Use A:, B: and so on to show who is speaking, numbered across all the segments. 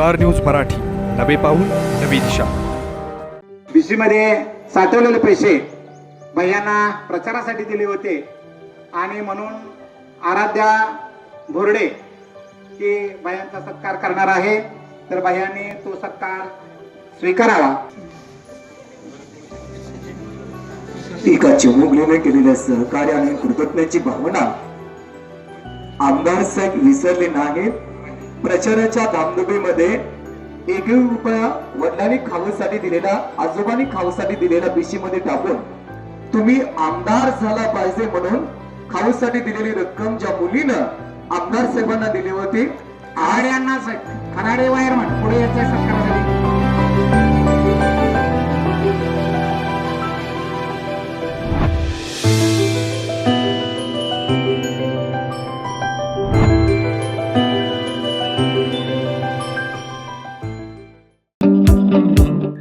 A: Star news Marathi. नवे पाऊल नवी दिशा.
B: बीसी मध्ये साठवलेले पैसे भैयांना प्रचारासाठी दिले होते. आणि म्हणून आराध्या भोरडे की भैयांचा सत्कार करणार आहे. तर भैयांनी तो सत्कार स्वीकारावा.
C: एका चिमुकलीने केलेल्या सहकार्य आणि कृतज्ञतेची भावना. आमदार साहेब विसरले नाहीत. प्रचाराच्या धामधुमीमध्ये एकही रुपया वडिलांनी खाऊसाठी दिलेला आजोबांनी खाऊसाठी दिलेला पिशीमध्ये टाकून तुम्ही आमदार झाला पाहिजे म्हणून खाऊसाठी दिलेली रक्कम ज्या मुलीनं आमदार साहेबांना दिली होती
B: आड यांना वायर म्हण पुढे याच्या सत्कारासाठी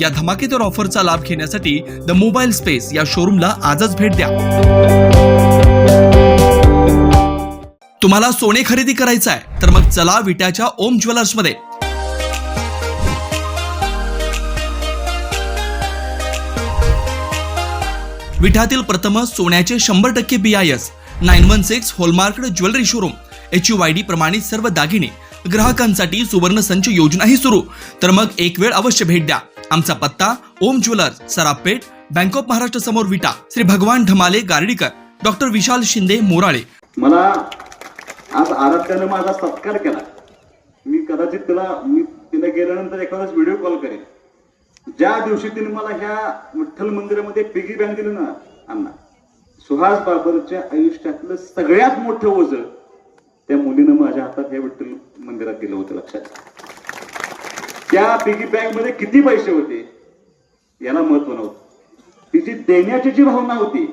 D: या धमाकेदार ऑफरचा लाभ घेण्यासाठी द मोबाईल स्पेस या शोरूमला आजच भेट द्या. तुम्हाला सोने खरेदी करायचं आहे तर मग चला विट्याच्या ओम ज्वेलर्समध्ये. विठातील प्रथम सोन्याचे शंभर टक्के B I S nine one six hallmark jewellery showroom H U I D प्रमाणित सर्व दागिने. ग्राहकांसाठी सुवर्ण संच योजनाही सुरू. तर मग एक वेळ अवश्य भेट द्या. आमचा पत्ता Om jewellers Sarapeth bank of Maharashtra समोर विटा. श्री भगवान ढमाले गार्डीकर. डॉक्टर विशाल शिंदे मोराळे.
E: मला आज आराध्यानं माझा सत्कार केला. मी कदाचित तिला मी तिला गेल्यानंतर एखादाच व्हिडिओ कॉल करेन. ज्या दिवशी तिने मला ह्या विठ्ठल मंदिरामध्ये पिगी बँक दिली ना अण्णा सुहास बाबरच्या आयुष्यातलं सगळ्यात मोठं ओझ त्या मुलीनं माझ्या हातात ह्या विठ्ठल मंदिरात दिलं होतं लक्षात. त्या पिगी बँकमध्ये किती पैसे होते? याला महत्त्व नव्हतं. तिची देण्याची जी भावना होती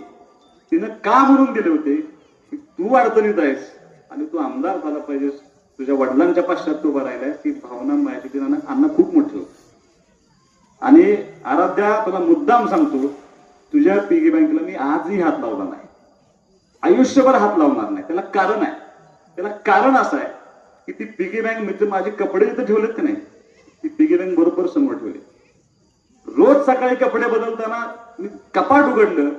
E: तिनं का म्हणून दिले होते? की तू अडचणीत आहेस आणि तू आमदार झाला पाहिजेस. तुझ्या वडिलांच्या पाश्चात तू उभा राहिलाय. ती भावना माझ्या तिनं अन्न खूप मोठी होती. आणि आराध्या तुला मुद्दाम सांगतो तुझ्या पिगी बँकला मी आजही हात लावला नाही. आयुष्यभर हात लावणार नाही. त्याला कारण आहे. त्याला कारण असं आहे की ती पिगी बँक मी माझे कपडे तिथे ठेवलेत की नाही? ती पिगी बँक बरोबर समोर ठेवली. रोज सकाळी कपडे बदलताना मी कपाट उघडलं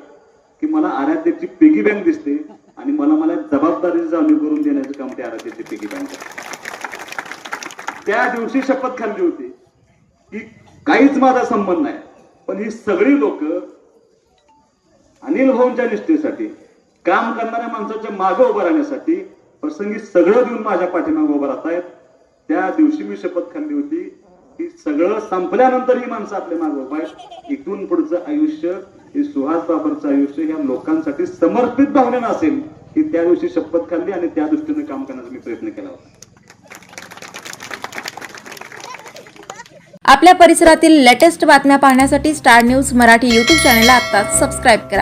E: की मला आराध्याची पिगी बँक दिसते आणि मला मला जबाबदारी जाणीव करून देण्याचं काम ते आराध्याची पिगी बँक त्या दिवशी शपथ खाल्ली होती की काहीच माझा संबंध नाही पण ही सगळी लोक अनिल भाऊंच्या निष्ठेसाठी काम करणाऱ्या माणसाच्या मागं उभं राहण्यासाठी प्रसंगी सगळं देऊन माझ्या पाठीमागं उभं राहत आहेत त्या दिवशी मी शपथ खाल्ली होती सगळं संपल्यानंतर ही माणसं आपले मागं पाय इथून पुढचं आयुष्य हे सुहास बाबरचं आयुष्य ह्या लोकांसाठी समर्पित भावनेनं असेल की त्या दिवशी शपथ खाल्ली आणि त्या दृष्टीने काम करण्याचा मी प्रयत्न केला होता.
F: आपल्या परिसरातील लेटेस्ट बातम्या पाहण्यासाठी स्टार न्यूज मराठी यूट्यूब चॅनलला आत्ताच सबस्क्राईब करा.